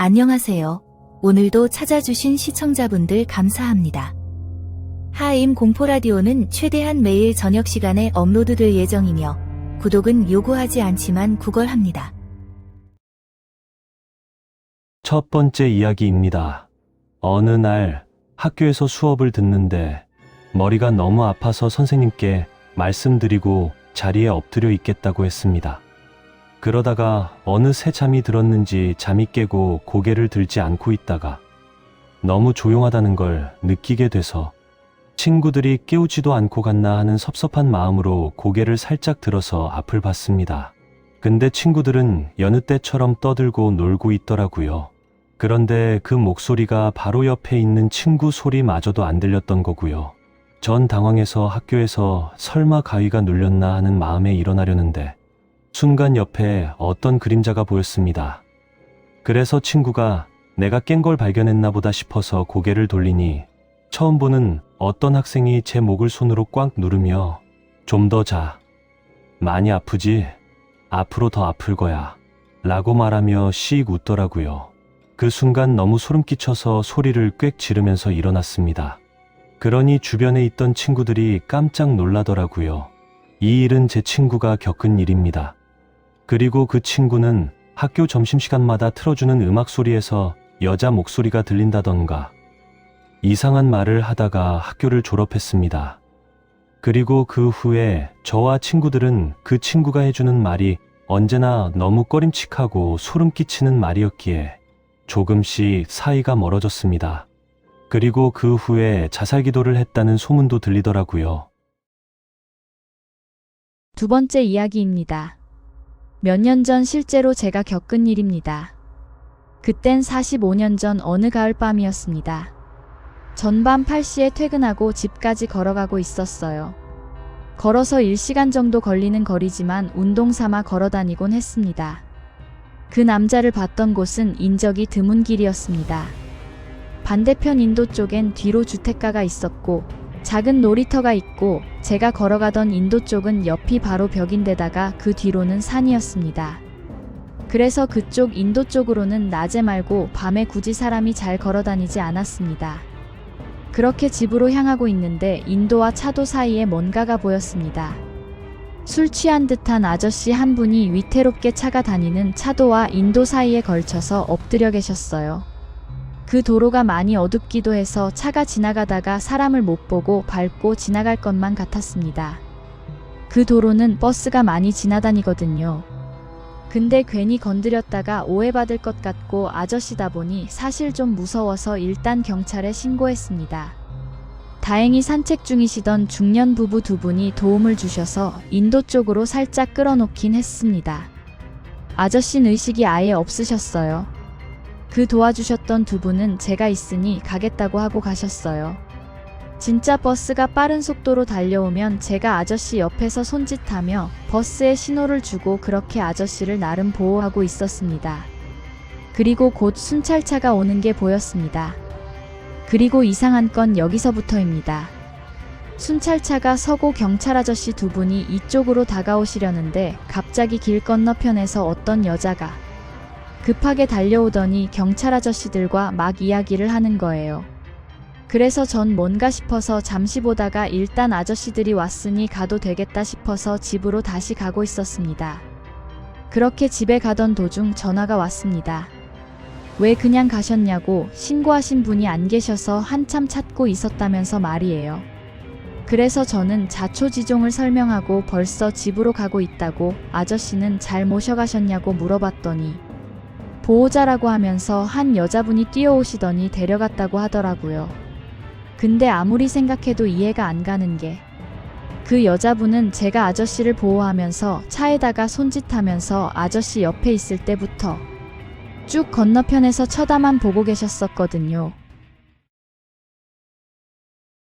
안녕하세요. 오늘도 찾아주신 시청자분들 감사합니다. 하임 공포라디오는 최대한 매일 저녁 시간에 업로드될 예정이며 구독은 요구하지 않지만 구걸합니다. 첫 번째 이야기입니다. 어느 날 학교에서 수업을 듣는데 머리가 너무 아파서 선생님께 말씀드리고 자리에 엎드려 있겠다고 했습니다. 그러다가 어느새 잠이 들었는지 잠이 깨고 고개를 들지 않고 있다가 너무 조용하다는 걸 느끼게 돼서 친구들이 깨우지도 않고 갔나 하는 섭섭한 마음으로 고개를 살짝 들어서 앞을 봤습니다. 근데 친구들은 여느 때처럼 떠들고 놀고 있더라고요. 그런데 그 목소리가 바로 옆에 있는 친구 소리마저도 안 들렸던 거고요. 전 당황해서 학교에서 설마 가위가 눌렸나 하는 마음에 일어나려는데 순간 옆에 어떤 그림자가 보였습니다. 그래서 친구가 내가 깬 걸 발견했나 보다 싶어서 고개를 돌리니 처음 보는 어떤 학생이 제 목을 손으로 꽉 누르며 좀 더 자. 많이 아프지? 앞으로 더 아플 거야. 라고 말하며 씩 웃더라고요. 그 순간 너무 소름 끼쳐서 소리를 꽥 지르면서 일어났습니다. 그러니 주변에 있던 친구들이 깜짝 놀라더라고요. 이 일은 제 친구가 겪은 일입니다. 그리고 그 친구는 학교 점심시간마다 틀어주는 음악 소리에서 여자 목소리가 들린다던가 이상한 말을 하다가 학교를 졸업했습니다. 그리고 그 후에 저와 친구들은 그 친구가 해주는 말이 언제나 너무 꺼림칙하고 소름 끼치는 말이었기에 조금씩 사이가 멀어졌습니다. 그리고 그 후에 자살 기도를 했다는 소문도 들리더라고요. 두 번째 이야기입니다. 몇 년 전 실제로 제가 겪은 일입니다. 그땐 45년 전 어느 가을 밤이었습니다. 전밤 8시에 퇴근하고 집까지 걸어가고 있었어요. 걸어서 1시간 정도 걸리는 거리지만 운동 삼아 걸어 다니곤 했습니다. 그 남자를 봤던 곳은 인적이 드문 길이었습니다. 반대편 인도 쪽엔 뒤로 주택가가 있었고 작은 놀이터가 있고 제가 걸어가던 인도 쪽은 옆이 바로 벽인데다가 그 뒤로는 산이었습니다. 그래서 그쪽 인도 쪽으로는 낮에 말고 밤에 굳이 사람이 잘 걸어 다니지 않았습니다. 그렇게 집으로 향하고 있는데 인도와 차도 사이에 뭔가가 보였습니다. 술 취한 듯한 아저씨 한 분이 위태롭게 차가 다니는 차도와 인도 사이에 걸쳐서 엎드려 계셨어요. 그 도로가 많이 어둡기도 해서 차가 지나가다가 사람을 못 보고 밟고 지나갈 것만 같았습니다. 그 도로는 버스가 많이 지나다니거든요. 근데 괜히 건드렸다가 오해받을 것 같고 아저씨다 보니 사실 좀 무서워서 일단 경찰에 신고했습니다. 다행히 산책 중이시던 중년 부부 두 분이 도움을 주셔서 인도 쪽으로 살짝 끌어놓긴 했습니다. 아저씨는 의식이 아예 없으셨어요. 그 도와주셨던 두 분은 제가 있으니 가겠다고 하고 가셨어요. 진짜 버스가 빠른 속도로 달려오면 제가 아저씨 옆에서 손짓하며 버스에 신호를 주고 그렇게 아저씨를 나름 보호하고 있었습니다. 그리고 곧 순찰차가 오는 게 보였습니다. 그리고 이상한 건 여기서부터입니다. 순찰차가 서고 경찰 아저씨 두 분이 이쪽으로 다가오시려는데 갑자기 길 건너편에서 어떤 여자가 급하게 달려오더니 경찰 아저씨들과 막 이야기를 하는 거예요. 그래서 전 뭔가 싶어서 잠시 보다가 일단 아저씨들이 왔으니 가도 되겠다 싶어서 집으로 다시 가고 있었습니다. 그렇게 집에 가던 도중 전화가 왔습니다. 왜 그냥 가셨냐고 신고하신 분이 안 계셔서 한참 찾고 있었다면서 말이에요. 그래서 저는 자초지종을 설명하고 벌써 집으로 가고 있다고 아저씨는 잘 모셔가셨냐고 물어봤더니 보호자라고 하면서 한 여자분이 뛰어오시더니 데려갔다고 하더라고요. 근데 아무리 생각해도 이해가 안 가는 게 그 여자분은 제가 아저씨를 보호하면서 차에다가 손짓하면서 아저씨 옆에 있을 때부터 쭉 건너편에서 쳐다만 보고 계셨었거든요.